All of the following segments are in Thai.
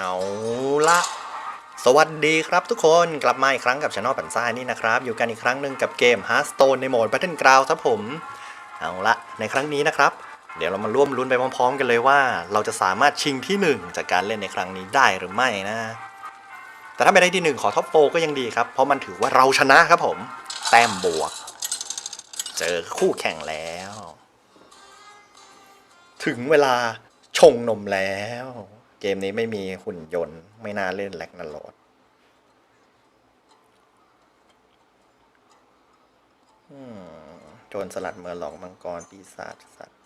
เอาละสวัสดีครับทุกคนกลับมาอีกครั้งกับช anel ปันซ่านี่นะครับ อยู่กันอีกครั้งหนึ่งกับเกม Hearthstone ในโหมด Battleground ครับผม เอาละในครั้งนี้นะครับ เดี๋ยวเรามาร่วมลุ้นไปพร้อมๆ กันเลยว่า เราจะสามารถชิงที่ 1 จากการเล่นในครั้งนี้ได้หรือไม่นะ แต่ถ้าไม่ได้ที่ 1 ขอท็อปโฟก็ยังดีครับ เพราะมันถือว่าเราชนะครับผม แต้มบวก เจอคู่แข่งแล้ว ถึงเวลาชงนมแล้ว เกมนี้ไม่มีหุ่นยนต์ ไม่น่าเล่นแลกนาโรดอืมโจรสลัดเมือหลอกมังกรปีศาจสัตว์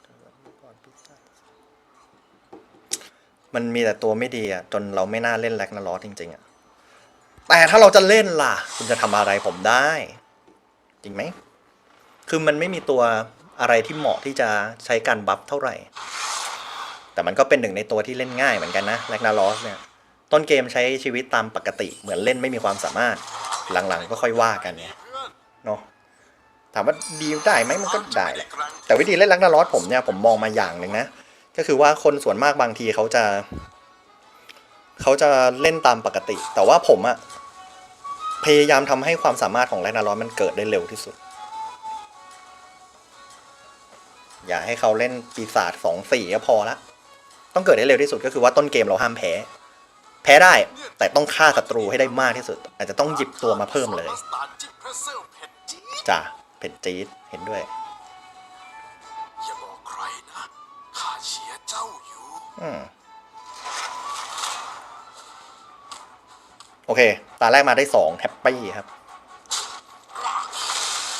มังกรปีศาจมันมีแต่ตัวไม่ดีอะ จนเราไม่น่าเล่นแลกนาโรดจริง ๆ อะ แต่ถ้าเราจะเล่นล่ะ คุณจะทำอะไรผมได้ จริงไหม คือมันไม่มีตัวอะไรที่เหมาะที่จะใช้การบัฟเท่าไหร่ แต่มันก็เป็นหนึ่งในตัวที่เล่นง่ายเหมือนกันนะแลกนาลอสเนี่ย ต้นเกมใช้ชีวิตตามปกติเหมือนเล่นไม่มีความสามารถ หลังๆก็ค่อยว่ากันเนี่ยเนาะถามว่าดีได้ไหมมันก็ได้แหละแต่วิธีเล่นแลกนาลอสผมเนี่ยผมมองมาอย่างหนึ่งนะก็คือว่าคนส่วนมากบางทีเขาจะเขาจะเล่นตามปกติ แต่ว่าผมอะพยายามทำให้ความสามารถของแลกนาลอสมันเกิดได้เร็วที่สุด อย่าให้เขาเล่นปีศาจสองสี่ก็พอละ ต้องเกิดได้เร็วที่สุดก็คือว่าต้นเกมเราห้ามแพ้ แพ้ได้แต่ต้องฆ่าศัตรูให้ได้มากที่สุด อาจจะต้องหยิบตัวมาเพิ่มเลยสตาร์จิ้มเพรสเซลเผ็ดจี๊ดจ้ะเผ็ดจี๊ดเห็นด้วยอย่าบอกใครนะข้าเชียร์เจ้าอยู่อืมโอเค ตาแรกมาได้สองแฮปปี้ครับ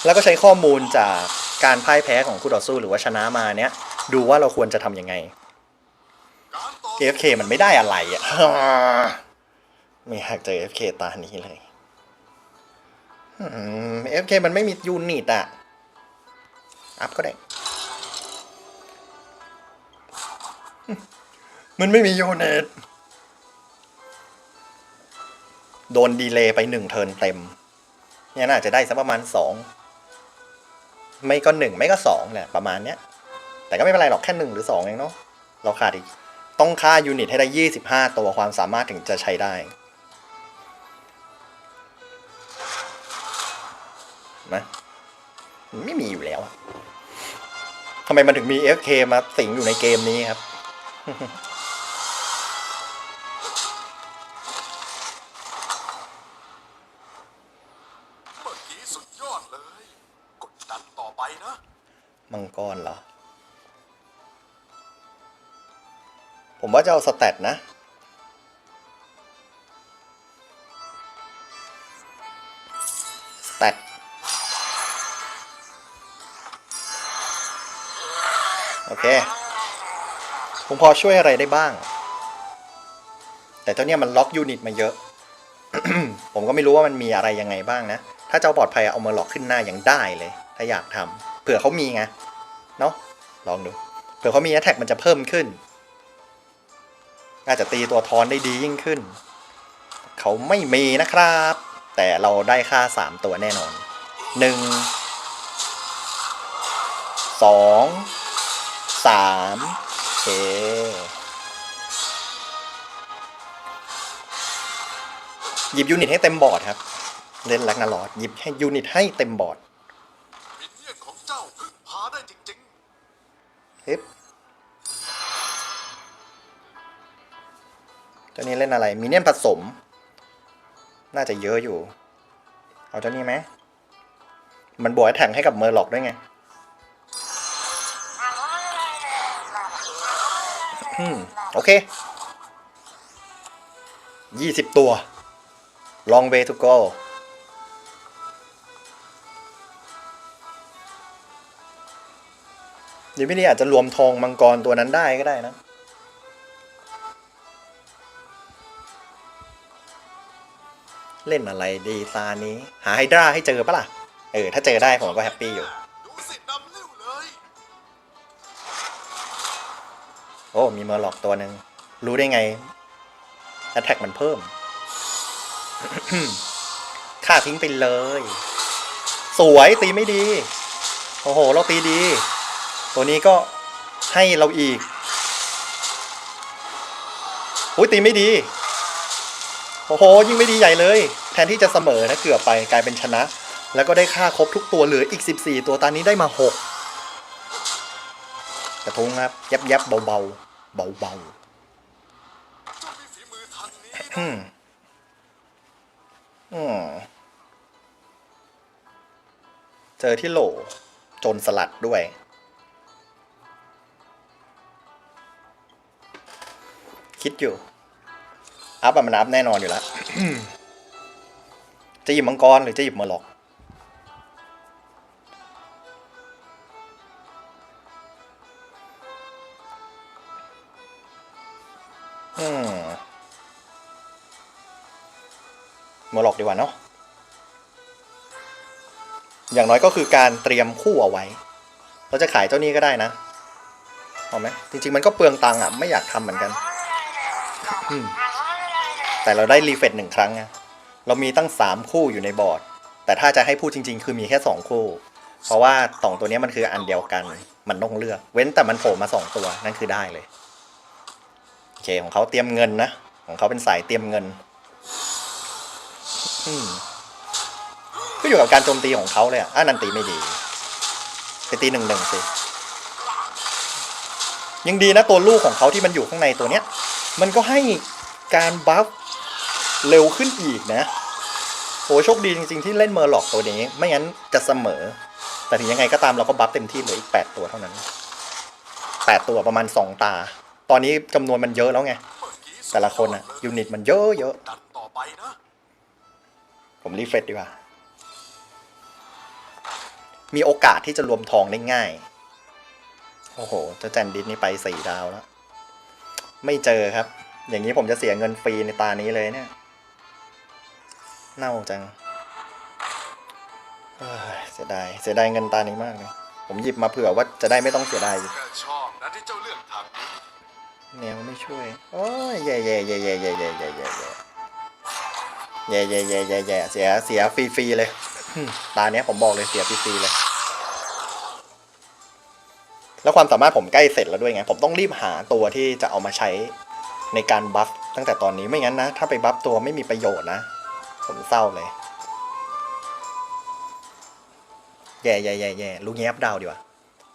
แล้วก็ใช้ข้อมูลจากการพ่ายแพ้ของคู่ต่อสู้หรือว่าชนะมาเนี้ยดูว่าเราควรจะทำยังไง การต่อ KFK มันไม่ได้อะไรอะไม่อยากเจอ FK ตานี้เลยอืม FK มันไม่มียูนิตอะ อัพก็ได้ มันไม่มียูนิต โดนดีเลย์ไปหนึ่งเทิร์นเต็ม เนี่ยน่าจะได้สักประมาณสองไม่ก็หนึ่งไม่ก็สองแหละประมาณเนี้ย แต่ก็ไม่เป็นไรหรอกแค่หนึ่งหรือสองเองเนาะเราขาดอีก ต้องฆ่ายูนิตให้ได้ยี่สิบห้าตัวความสามารถถึงจะใช้ได้นะไม่มีอยู่แล้วทำไมมันถึงมี FK มาสิงอยู่ในเกมนี้ครับ ว่าจะเอาสแตทนะสแตทโอเค ผมพอช่วยอะไรได้บ้าง แต่เจ้าเนี่ยมันล็อกยูนิตมาเยอะ ผมก็ไม่รู้ว่ามันมีอะไรยังไงบ้างนะ ถ้าเจ้าปลอดภัยเอามาหลอกขึ้นหน้ายังได้เลย ถ้าอยากทำเผื่อเขามีไง เนาะลองดู เผื่อเขามีแท็กมันจะเพิ่มขึ้น อาจจะตีตัวทอนได้ดียิ่งขึ้น เขาไม่มีนะครับ แต่เราได้ค่าสามตัวแน่นอนหนึ่งสองสามโอเคหยิบยูนิตให้เต็มบอร์ดครับ เล่นแลักนาลอดหยิบให้ยูนิตให้เต็มบอร์ดมินเนี่ยนของเจ้าพึ่งพาได้จริงฮึ เจ้านี้เล่นอะไรมีเนียนผสม น่าจะเยอะอยู่ เอาเจ้านี้ไหมมันบวกแท็งให้กับเมอร์ล็อกด้วยไงอืมโอเคยี่สิบตัว long way to go เดี๋ยวพี่นี่อาจจะรวมทองมังกรตัวนั้นได้ก็ได้นะ เล่นอะไรดีซานี้ หาไฮดราให้เจอปะล่ะ เออ ถ้าเจอได้ผมก็แฮปปี้อยู่ๆดูสินำลิ้วเลย โอ้ มีเมอร์ล็อกตัวหนึ่งรู้ได้ไงแอตแทกมันเพิ่ม ค่าทิ้งไปเลย สวยตีไม่ดี โอ้โห เราตีดี ตัวนี้ก็ให้เราอีกอุ้ยตีไม่ดี โอ้โหยิ่งไม่ดีใหญ่เลย แทนที่จะเสมอนะเกือบไปกลายเป็นชนะ แล้วก็ได้ค่าครบทุกตัวเหลืออีก 14 ตัวตอนนี้ได้มา 6 กระทุ้งครับ ยับยับเบาเบาเบาเบาเจ้ามีฝีมือทางนี้ๆอืมอืมเจอที่โหลจรสลัดด้วย คิดอยู่ อัพอะมันอัพแน่นอนอยู่แล้ว จะหยิบมังกรหรือจะหยิบมาหลอกอืมมาหลอกดีกว่าเนาะ อย่างน้อยก็คือการเตรียมคู่เอาไว้ เราจะขายเจ้านี้ก็ได้นะ เอาไหมจริง ๆ มันก็เปลืองตังค์อะ ไม่อยากทำเหมือนกัน อืม แต่เราได้รีเฟรชหนึ่งครั้งไงเรามีตั้งสามคู่อยู่ในบอร์ด แต่ถ้าจะให้พูดจริง ๆ คือมีแค่สองคู่ เพราะว่าสองตัวนี้มันคืออันเดียวกัน มันต้องเลือก เว้นแต่มันโผล่มาสองตัวนั่นคือได้เลยโอเคของเขาเตรียมเงินนะ ของเขาเป็นสายเตรียมเงินอืมก็อยู่กับการโจมตีของเขาเลยอะอ่านันตีไม่ดีไปตีหนึ่งหนึ่งสิยังดีนะตัวลูกของเขาที่มันอยู่ข้างในตัวเนี้ย มันก็ให้การบัฟ เร็วขึ้นอีกนะโหโชคดีจริง ๆ ที่เล่นเมอร์หลอกตัวนี้ ไม่งั้นจะเสมอ แต่ถึงยังไงก็ตามเราก็บัฟเต็มที่เหลืออีกแปดตัวเท่านั้นแปดตัวประมาณสองตา ตอนนี้จำนวนมันเยอะแล้วไงเมื่อกี้สุดแต่ละคนอะยดเลยยูนิตมันเยอะเยอะดันต่อไปนะผมรีเฟรชดีกว่า มีโอกาสที่จะรวมทองได้ง่าย โอ้โหเจ้าแจนดิสนี่ไปสี่ดาวแล้ว ไม่เจอครับ อย่างนี้ผมจะเสียเงินฟรีในตานี้เลยเนี่ย เน่าจังเสียดาย เสียดายเงินตานี้มากเลย ผมหยิบมาเผื่อว่าจะได้ไม่ต้องเสียดายแค่ชอบนะที่เจ้าเลือกทางนี้แนวไม่ช่วย โอ้ยแย่แย่แย่แย่แย่แย่แย่แย่แย่แย่แย่แย่แย่เสีย เสียฟรีๆเลย ตาเนี้ยผมบอกเลยเสียฟรีๆเลย แล้วความสามารถผมใกล้เสร็จแล้วด้วยไง ผมต้องรีบหาตัวที่จะเอามาใช้ในการบัฟตั้งแต่ตอนนี้ ไม่งั้นนะ ถ้าไปบัฟตัวไม่มีประโยชน์นะ ผมเศร้าเลย แย่แย่แย่แย่ลูกงี้อัพดาวดีกว่า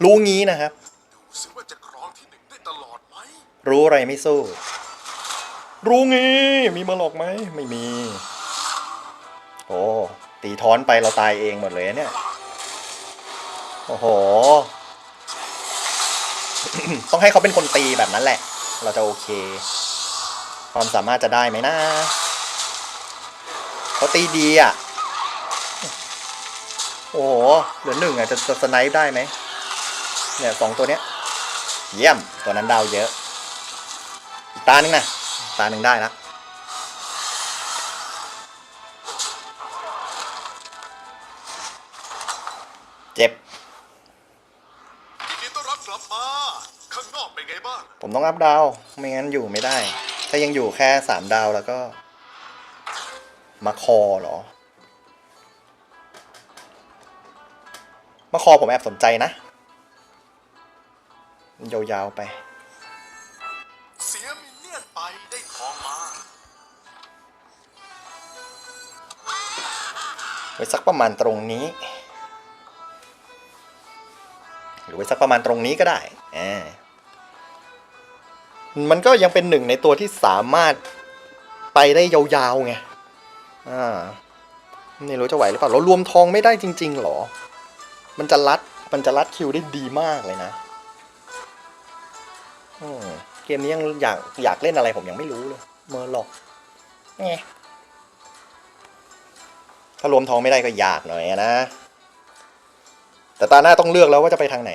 ลูกงี้นะครับดูสิว่าจะครองที่หนึ่งได้ตลอดไหมรู้อะไรไม่สู้ รู้งี้ มีมาหลอกไหม ไม่มี โอ้ตีท้อนไปเราตายเองหมดเลยเนี่ย โอ้โห ต้องให้เขาเป็นคนตีแบบนั้นแหละ เราจะโอเค ความสามารถจะได้ไหมนะ เขาตีดีอะ โอ้โห เหลือหนึ่งอะ จะจะสไนป์ได้ไหมเนี่ยสองตัวเนี้ย เยี่ยม ตัวนั้นดาวเยอะ อีกตาหนึ่งนะ ตาหนึ่งได้แล้วเจ็บ ยินดีต้อนรับกลับมา ข้างนอกเป็นไงบ้าง ผมต้องอัพดาว ไม่งั้นอยู่ไม่ได้ ถ้ายังอยู่แค่สามดาวแล้วก็ มาคอเหรอ มาคอผมแอบสนใจนะ ยาวๆไป เสียมินเนียนไปได้ทองมาไว้สักประมาณตรงนี้ หรือไว้สักประมาณตรงนี้ก็ได้อ่ามันก็ยังเป็นหนึ่งในตัวที่สามารถไปได้ยาวๆไง อ่านี่รู้จะไหวหรือเปล่าเรารวมทองไม่ได้จริง ๆหรอ มันจะรัดมันจะรัดคิวได้ดีมากเลยนะอืมเกมนี้ยังอยากอยากเล่นอะไรผมยังไม่รู้เลยเมอร์หลอกไงถ้ารวมทองไม่ได้ก็ยากหน่อยนะ แต่ตาหน้าต้องเลือกแล้วว่าจะไปทางไหน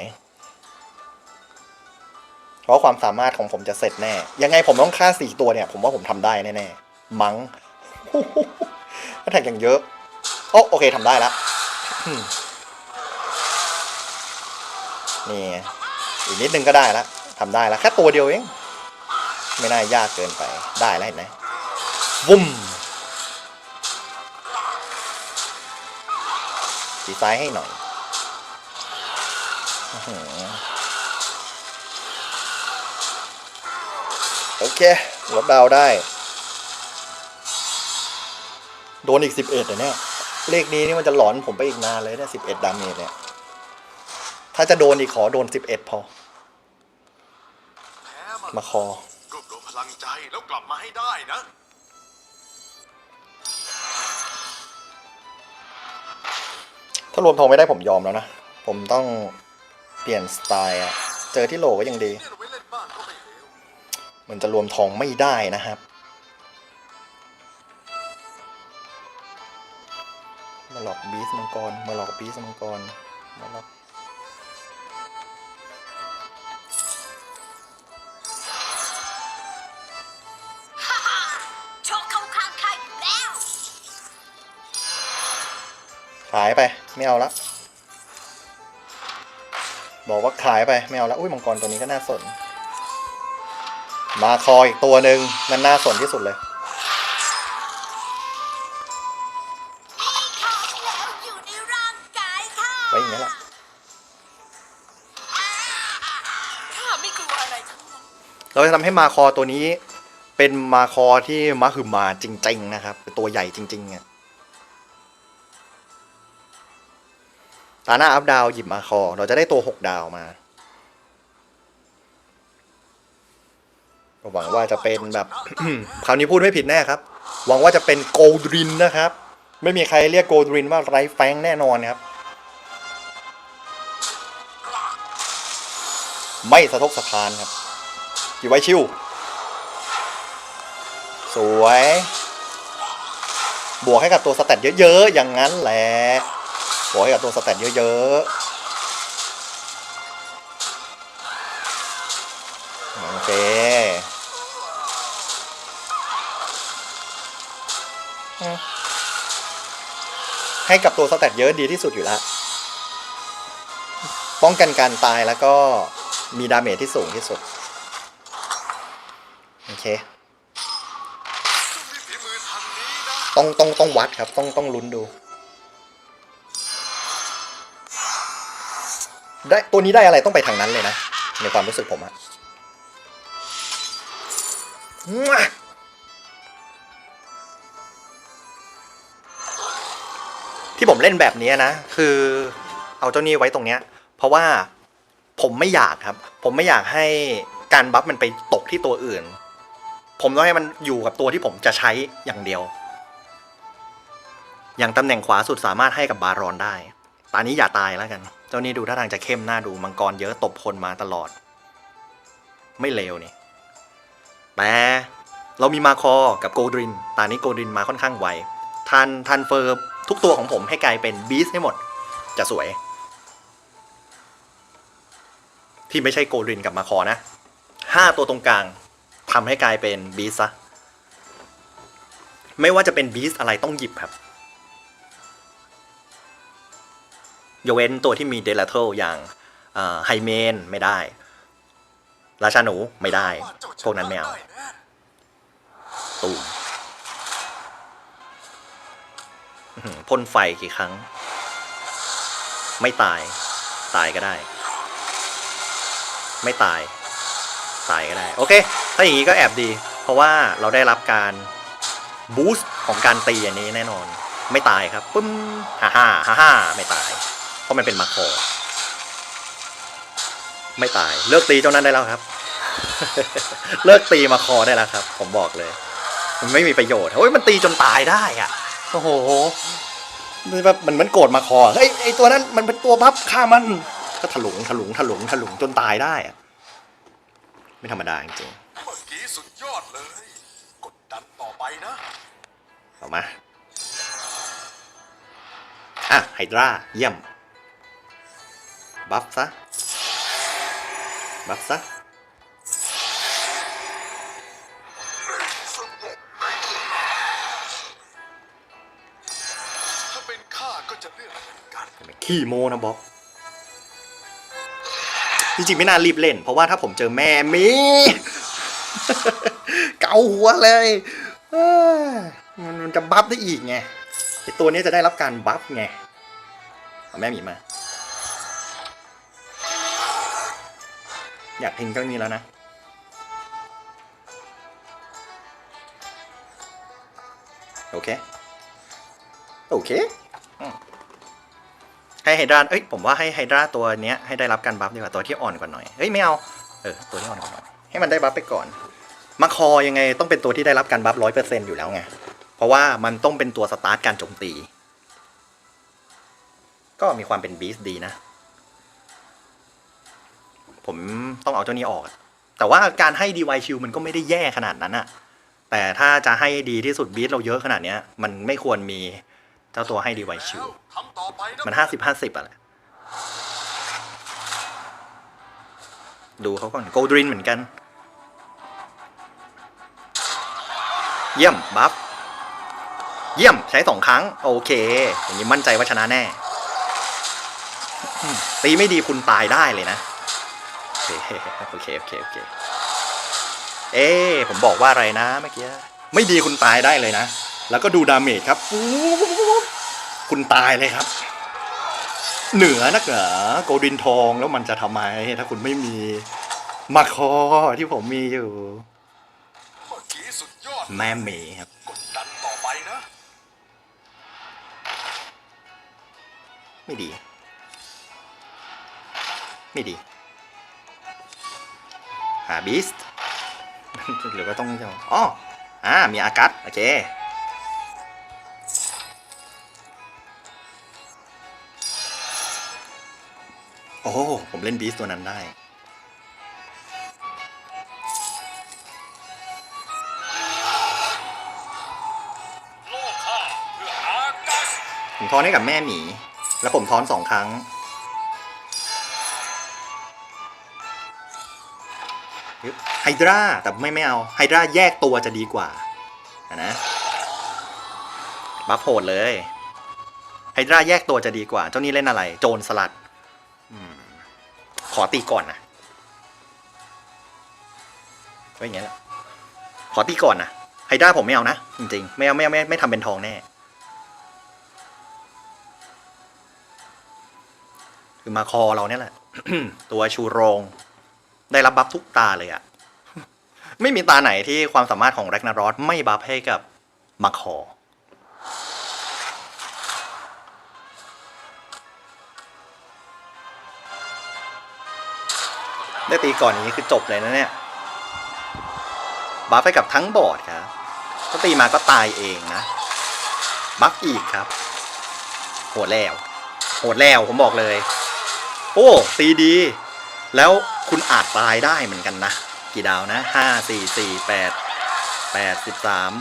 เพราะความสามารถของผมจะเสร็จแน่ ยังไงผมต้องฆ่าสี่ตัวเนี่ย ผมว่าผมทำได้แน่ๆ มัง้ง ก็แท็กอย่างเยอะ โอ้โอเคทำได้ละอืมนี่อีกนิดนึงก็ได้ละทำได้ละแค่ตัวเดียวเอง ไม่น่ายากเกินไปได้แล้วเห็นไหมวุ้มสีซ้ายให้หน่อยโอเคลดดาวได้ โดนอีกสิบเอ็ดเนี่ยเลขนี้นี่มันจะหลอนผมไปอีกนานเลยเนี่ยสิบเอ็ดดาเมจเนี่ย ถ้าจะโดนอีกขอโดนสิบเอ็ดพอ แพ้มันมาคอ รวบรวมพลังใจแล้วกลับมาให้ได้นะ ถ้ารวมทองไม่ได้ผมยอมแล้วนะ ผมต้องเปลี่ยนสไตล์อะเจอที่โหลก็ยังดี เนี่ยเราไว้เล่นบ้างก็ไม่เลว มันจะรวมทองไม่ได้นะครับ หลอกบีสมังกร มาหลอกบีสมังกรมาหลอกฮ่าฮ่าโชคเข้าข้างใครอยู่แล้วขายไปไม่เอาละบอกว่าขายไปไม่เอาละอุ้ยมังกรตัวนี้ก็น่าสน มาคออีกตัวหนึ่งนั่นน่าสนที่สุดเลย เราจะทำให้มาคอตัวนี้ เป็นมาคอที่มาคือมาจริง ๆ นะครับเป็นตัวใหญ่จริงๆอะตาหน้าอัพดาวหยิบมาคอ เราจะได้ตัวหกดาวมาหวังว่าจะเป็นแบบ คราวนี้พูดไม่ผิดแน่ครับ หวังว่าจะเป็นโกลดรินนะครับ ไม่มีใครเรียกโกลดรินว่าไรแฟงแน่นอนครับ ไม่สะทกสะทานครับ อยู่ไว้ชิว สวย บวกให้กับตัวสแตทเยอะๆ อย่างนั้นแหละ บวกให้กับตัวสแตทเยอะๆ โอเคให้กับตัวสแตทเยอะดีที่สุดอยู่แล้ว ป้องกันการตายแล้วก็มีดาเมจที่สูงที่สุด เค ต้องต้องต้องวัดครับ ต้องต้องลุ้นดู ได้ตัวนี้ได้อะไรต้องไปทางนั้นเลยนะ ในความรู้สึกผมอะที่ผมเล่นแบบนี้นะ คือเอาเจ้านี่ไว้ตรงเนี้ย เพราะว่าผมไม่อยากครับ ผมไม่อยากให้การบัฟมันไปตกที่ตัวอื่น ผมต้องให้มันอยู่กับตัวที่ผมจะใช้อย่างเดียว อย่างตำแหน่งขวาสุดสามารถให้กับบารอนได้ตอนนี้อย่าตายแล้วกัน เจ้านี่ดูท่าทางจะเข้มหน้าดูมังกรเยอะตบคนมาตลอด ไม่เลวนี่แต่เรามีมาคอกับโกดรินตอนนี้โกดรินมาค่อนข้างไวทันทันเฟิร์ทุกตัวของผมให้กลายเป็นบีสให้หมด จะสวย ที่ไม่ใช่โกดรินกับมาคอนะห้าตัวตรงกลาง ทำให้กลายเป็นบีสซะไม่ว่าจะเป็นบีสอะไรต้องหยิบครับยกเว้นตัวที่มีเดลเทลอย่างไฮเมนไม่ได้ ราชาหนูไม่ได้ พวกนั้นไม่เอาตูมพ่นไฟกี่ครั้ง ไม่ตาย ตายก็ได้ ไม่ตาย ตายก็ได้ โอเค ถ้าอย่างนี้ก็แอบดี เพราะว่าเราได้รับการบูสต์ของการตีอันนี้แน่นอน ไม่ตายครับปึ้มฮ่าฮ่าฮ่าฮ่าไม่ตาย เพราะมันเป็นมาโครไม่ตายเลิกตีเจ้านั้นได้แล้วครับ เลิกตีมาคอได้แล้วครับ ผมบอกเลย มันไม่มีประโยชน์เฮ้ยมันตีจนตายได้อะโอ้โหมันแบบมันมันโกรธมาคอเฮ้ยไอตัวนั้นมันเป็นตัวบัฟฆ่ามัน ก็ถลุงถลุงถลุงถลุงจนตายได้อะไม่ธรรมดาจริง นต่อไปนะๆเอามา อะ ไฮดราเยี่ยม บัฟซะ บัฟซะถ้าเป็นข้าก็จะเลือกเหมือนกันขี้โมนะบ๊อบจริงๆไม่น่ารีบเล่น เพราะว่าถ้าผมเจอแม่มี เกาหัวเลยเอ้ย มันมันจะบัฟได้อีกไงไอตัวนี้จะได้รับการบัฟไงเอาแม่หมีมา อยากทิ้งเจ้านี้แล้วนะ โอเค โอเคให้ไฮดราเอ้ยผมว่าให้ไฮดราตัวเนี้ยให้ได้รับการบัฟดีกว่าตัวที่อ่อนกว่าหน่อยเอ้ยไม่เอา เออตัวที่อ่อนกว่าหน่อย ให้มันได้บัฟไปก่อน มาคอยังไงต้องเป็นตัวที่ได้รับการบัฟร้อยเปอร์เซ็นอยู่แล้วไง เพราะว่ามันต้องเป็นตัวสตาร์ทการโจมตี ก็มีความเป็นบีสดีนะ ผมต้องเอาเจ้านี้ออก แต่ว่าการให้ดีไวชิลมันก็ไม่ได้แย่ขนาดนั้นอะแต่ถ้าจะให้ดีที่สุดบีสเราเยอะขนาดเนี้ย มันไม่ควรมีเจ้าตัวให้ดีไวชิลมันห้าสิบห้าสิบอะแหละดูเขาก่อนโกดรินเหมือนกัน เยี่ยม บัฟ เยี่ยม ใช้สองครั้ง โอเค อย่างนี้มั่นใจว่าชนะแน่ ตีไม่ดีคุณตายได้เลยนะ โอเค โอเค โอเคโอเอ๊ผมบอกว่าอะไรนะเมื่อกี้ ไม่ดีคุณตายได้เลยนะ แล้วก็ดูดาเมจครับ คุณตายเลยครับ เหนือนักเหรอโกดินทองแล้วมันจะทำไม ถ้าคุณไม่มีมาคอที่ผมมีอยู่ แม่เมครับกดดันต่อไปนะ ไม่ดี ไม่ดี หาบีสต์หรือว่าต้องจะอ๋ออ่า มีอากัสโอเคโอ้ผมเล่นบีสต์ตัวนั้นได้ ผมท้อนให้กับแม่หมี แล้วผมท้อนสองครั้ง ไฮดราแต่ไม่ไม่เอา ไฮดราแยกตัวจะดีกว่านะบัฟโหดเลย ไฮดราแยกตัวจะดีกว่า เจ้านี้เล่นอะไร โจรสลัดอขอตีก่อนนะก็อย่างเงี้ยแหละขอตีก่อนนะไฮดราผมไม่เอานะ จริงๆ ไม่เอาไม่เอาไม่ไม่ทำเป็นทองแน่ คือมาคอเราเนี่ยแหละ ตัวชูโรง ได้รับบัฟทุกตาเลยอะไม่มีตาไหนที่ความสามารถของแร็กนารอสไม่บัฟให้กับมาคอ ได้ตีก่อนนี้คือจบเลยนะเนี่ย บัฟให้กับทั้งบอร์ดครับถ้าตีมาก็ตายเองนะ บัฟอีกครับ โหดแล้ว โหดแล้วผมบอกเลย โอ้ตีดี แล้วคุณอาจตายได้เหมือนกันนะ กี่ดาวนะห้าสี่สี่แปดแปดสิบสาม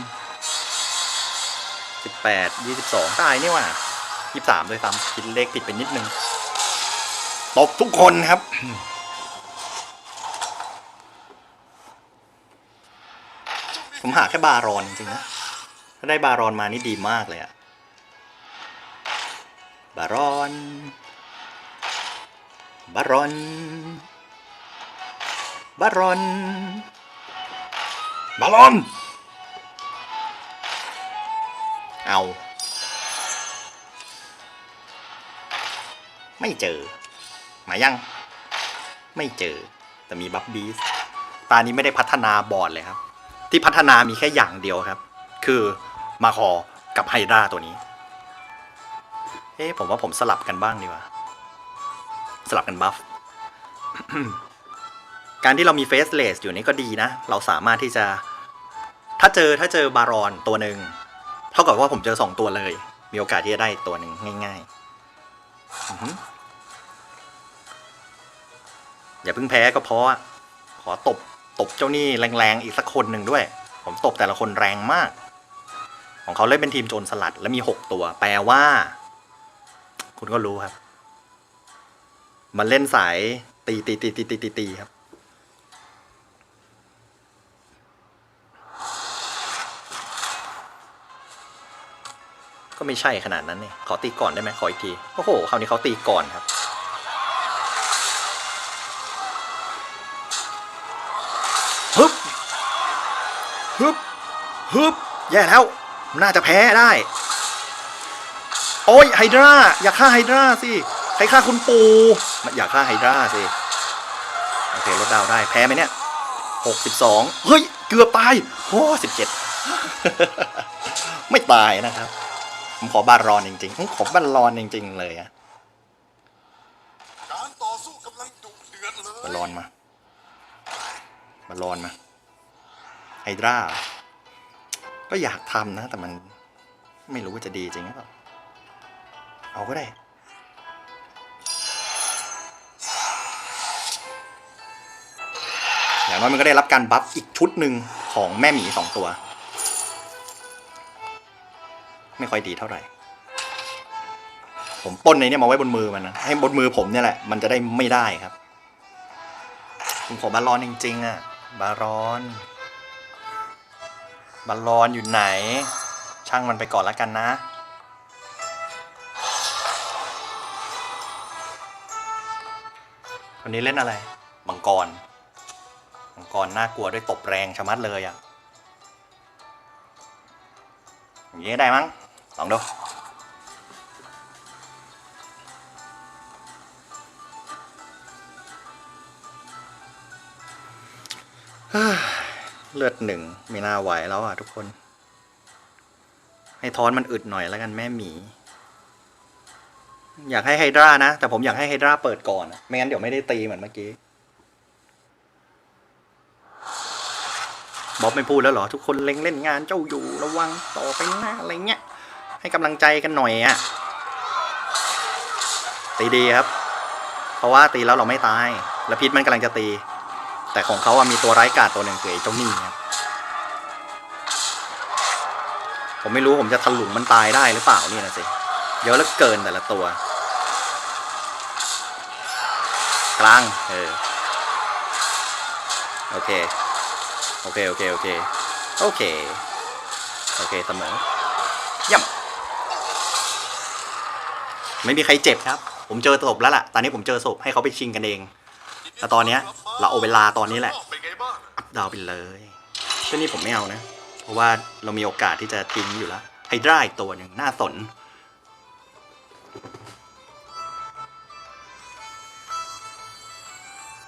สิบแปดยี่สิบสองตายนี่หว่ายี่สามด้วยซ้ำคิดเลขผิดไปนิดนึงตบทุกคนครับ ผมหาแค่บารอนจริงๆนะ ถ้าได้บารอนมานี่ดีมากเลยอะบารอน บารอน บารอน บารอน เอา ไม่เจอ มายัง ไม่เจอ แต่มีบัฟบีสตานี้ไม่ได้พัฒนาบอร์ดเลยครับ ที่พัฒนามีแค่อย่างเดียวครับ คือมาคอกับไฮดราตัวนี้ เอ๊ะผมว่าผมสลับกันบ้างดีกว่า สลับกันบัฟ การที่เรามีเฟสเลสอยู่นี่ก็ดีนะ เราสามารถที่จะ ถ้าเจอถ้าเจอบารอนตัวหนึ่งเท่ากับว่าผมเจอสองตัวเลย มีโอกาสที่จะได้ตัวหนึ่งง่ายๆอย่าเพิ่งแพ้ก็พอขอตบตบเจ้านี่แรงๆอีกสักคนหนึ่งด้วย ผมตบแต่ละคนแรงมาก ของเขาเล่นเป็นทีมโจรสลัด และมีหกตัว แปลว่า คุณก็รู้ครับ มันเล่นสายตีตีตีตีตีตีตีครับ ก็ไม่ใช่ขนาดนั้นเนี่ยขอตีก่อนได้ไหมขออีกทีโอ้โหคราวนี้เขาตีก่อนครับฮึบฮึบฮึบแย่แล้ว น่าจะแพ้ได้ โอ้ยไฮดรา อย่าฆ่าไฮดราสิ รฆ่าคุณปูอย่าฆ่าไฮดราสิโอเคลดดาวได้แพ้ไหมเนี่ยหกสิบสองเฮ้ย เกือบตายโอ้สิบเจ็ดไม่ตายนะครับ ผมขอบารอนจริงๆผมขอบารอนจริง ๆ เลยอะการต่อสู้กำลังดุเดือดเลยบารอนมาบารอนมาไฮดราก็อยากทำนะ แต่มันไม่รู้ว่าจะดีจริงหรือเปล่าเอาก็ได้ อย่างน้อยมันก็ได้รับการบัฟอีกชุดหนึ่งของแม่หมีสองตัว ไม่ค่อยดีเท่าไหร่ ผมป้นในเนี่ยมาไว้บนมือมันนะให้บนมือผมเนี่ยแหละ มันจะได้ไม่ได้ครับผมขอบาลอนจริงๆอะบาลอนบาลอนอยู่ไหน ช่างมันไปก่อนแล้วกันนะคนนี้เล่นอะไรมังกร มังกรน่ากลัวด้วยตบแรงชะมัดเลยอะอย่างนี้ได้มั้งลองดูเลือดหนึ่งไม่น่าไหวแล้วอะทุกคน ให้ทอนมันอึดหน่อยแล้วกันแม่หมี อยากให้ไฮดรานะ แต่ผมอยากให้ไฮดราเปิดก่อน ไม่งั้นเดี๋ยวไม่ได้ตีเหมือนเมื่อกี้ บ๊อบไม่พูดแล้วเหรอ ทุกคนเล็งเล่นงานเจ้าอยู่ระวังต่อไปหน้าอะไรเงี้ย ให้กำลังใจกันหน่อยอะตีดีครับ เพราะว่าตีแล้วเราไม่ตาย แล้วพิษมันกำลังจะตี แต่ของเขาอะมีตัวไร้ายกาจตัวหนึ่งคือไอ้เจ้าหนี้ครับผมไม่รู้ผมจะถลุงมันตายได้หรือเปล่านี่นะสิเยอะเหลือเกินแต่ละตัว กลาง เออ โอเค โอเค โอเค โอเค โอเค โอเคเสมอย่ำไม่มีใครเจ็บครับ ผมเจอศพแล้วล่ะ ตอนนี้ผมเจอศพให้เขาไปชิงกันเอง แต่ตอนเนี้ยเราเอาเวลาตอนนี้แหละเป็นไงบ้างอัพดาวไปเลยเช่นนี้ผมไม่เอานะ เพราะว่าเรามีโอกาสที่จะทิ้งอยู่แล้วไฮดราอีกตัวหนึ่งน่าสน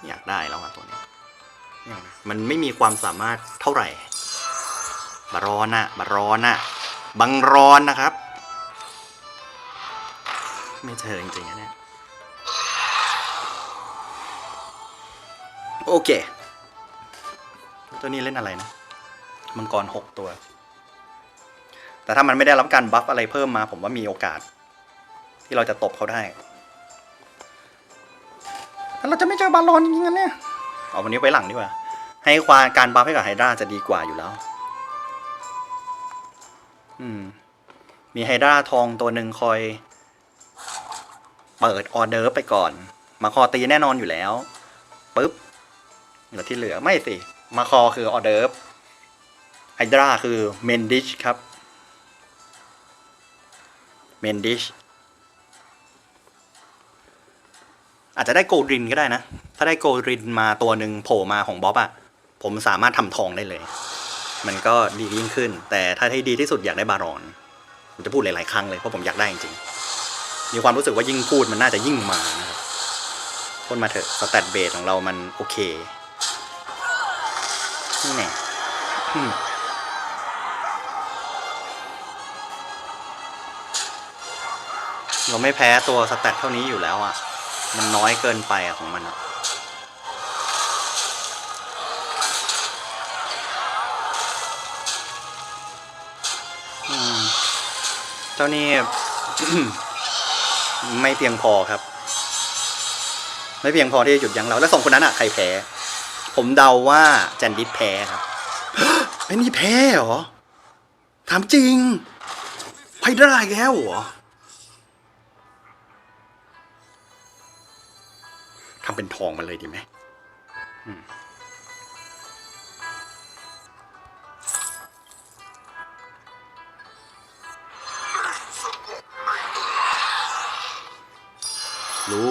อยากได้แล้วอะตัวนี้ไมันไม่มีความสามารถเท่าไหร่บารอนะบารอนะบังรอนนะครับ ไม่เจอจริงๆนะเนี่ยโอเค ตัวนี้เล่นอะไรนะ มังกรหกตัว แต่ถ้ามันไม่ได้รับการบัฟอะไรเพิ่มมา ผมว่ามีโอกาส ที่เราจะตบเขาได้ แต่เราจะไม่เจอบาลอนจริงๆนะเนี่ย เอาวันนี้ไปหลังดีกว่า ให้ความการบัฟให้กับไฮดราจะดีกว่าอยู่แล้ว อืม มีไฮดราทองตัวหนึ่งคอย เปิดออเดอร์ไปก่อน มาคอตีแน่นอนอยู่แล้วปุ๊บแล้วที่เหลือไม่สิ มาคอคือออเดิร์ไฮดราคือเมนดิชครับเมนดิชอาจจะได้โกลดรินก็ได้นะ ถ้าได้โกดรินมาตัวหนึ่งโผล่มาของบ๊อบอะผมสามารถทำทองได้เลย มันก็ดียิ่งขึ้น แต่ถ้าให้ดีที่สุดอยากได้บารอน ผมจะพูดหลายๆครั้งเลยเพราะผมอยากได้จริงๆ มีความรู้สึกว่ายิ่งพูดมันน่าจะยิ่งมานะครับพูดมาเถอะสแตทเบสของเรามันโอเคนี่แน่เราไม่แพ้ตัวสแตทเท่านี้อยู่แล้วอะ มันน้อยเกินไปอะของมันอะ เจ้านี่ไม่เพียงพอครับ ไม่เพียงพอที่จะหยุดยั้งเราแล้วสองคนนั้นอะใครแพ้ ผมเดาว่าแจนดิสแพ้ครับไอ้นี่แพ้เหรอถามจริงไพ่ได้แล้วเหรอทำเป็นทองมันเลยดีไหมอืม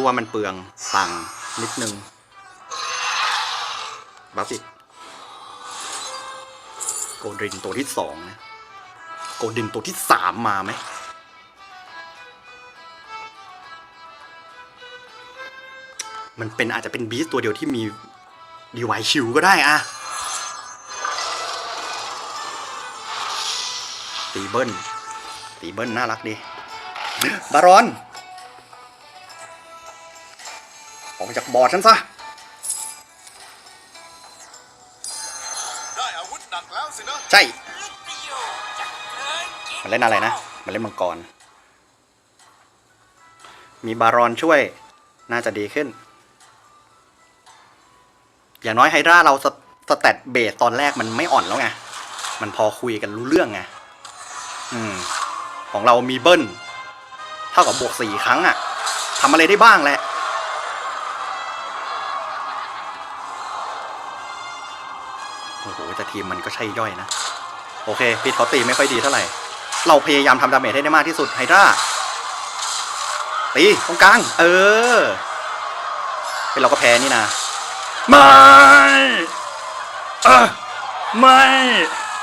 ว่ามันเปลืองตังนิดนึง บัฟอีกโกลดินตัวที่สองนะ โกลดินตัวที่สามมาไหมมันเป็นอาจจะเป็นบีสตัวเดียวที่มีดีไวชิวก็ได้อะตีเบิ้ลตีเบิ้ลน่ารักดีบารอน ออกจากบอร์ดฉันซะ ได้อาวุธหนักแล้วสินะใช่ มันเล่นอะไรนะ มันเล่นมังกร มีบารอนช่วย น่าจะดีขึ้น อย่างน้อยไฮดราเราสสแตทเบสตอนแรกมันไม่อ่อนแล้วไง มันพอคุยกันรู้เรื่องไง อืม ของเรามีเบิ้ล เท่ากับบวกสี่ครั้งอะทำอะไรได้บ้างแหละ ทีมมันก็ใช่ย่อยนะ โอเคพีทเขาตีไม่ค่อยดีเท่าไหร่ เราพยายามทำดาเมจให้ได้มากที่สุดไฮดราตีตรงกลาง เออเป็นเราก็แพ้นี่นะไม่เออไม่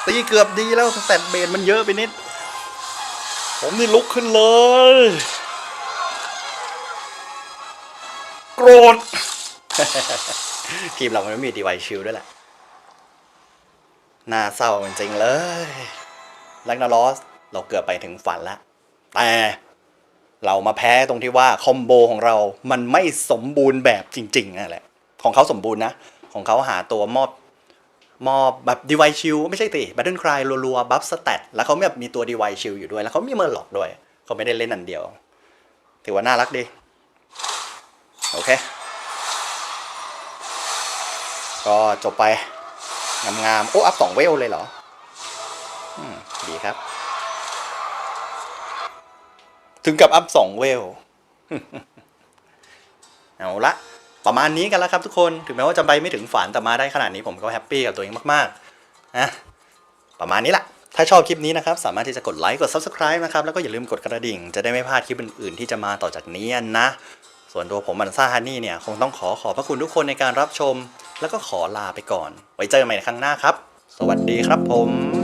ตีเกือบดีแล้วแต่เบนมันเยอะไปนิด ผมนี่ลุกขึ้นเลย โกรธทีมเรามันไม่มีดีไวชิลด้วยแหละ น่าเศร้าจริงๆเลยแลกนาลอสเราเกือบไปถึงฝันล้วแต่เรามาแพ้ตรงที่ว่าคอมโบของเรา มันไม่สมบูรณ์แบบจริงๆนั่นแหละ ของเขาสมบูรณ์นะ ของเขาหาตัวมอบมอบแบบดีไวชิลไม่ใช่ติบัตเทิลคลายรัวๆบัฟสแตทแล้วเขาแบบมีตัวดีไวชิลอยู่ด้วย แล้วเขามีเมอร์หลอกด้วย เขาไม่ได้เล่นอันเดียว ถือว่าน่ารักดี โอเค ก็จบไป งามๆโอ้อัพสองเวลเลยเหรออืมดีครับ ถึงกับอัพสองเวล เอาละประมาณนี้กันแล้วครับทุกคนถึงแม้ว่าจะไปไม่ถึงฝันแต่มาได้ขนาดนี้ผมก็แฮปปี้กับตัวเองมากๆนะประมาณนี้แหละถ้าชอบคลิปนี้นะครับ สามารถที่จะกดไลค์กด Subscribe นะครับ แล้วก็อย่าลืมกดกระดิ่ง จะได้ไม่พลาดคลิปอื่นๆ ที่จะมาต่อจากนี้นะ ส่วนตัวผมมันซ่าฮันนี่เนี่ย คงต้องขอขอบพระคุณทุกคนในการรับชม แล้วก็ขอลาไปก่อน ไว้เจอกันใหม่ในครั้งหน้าครับ สวัสดีครับผม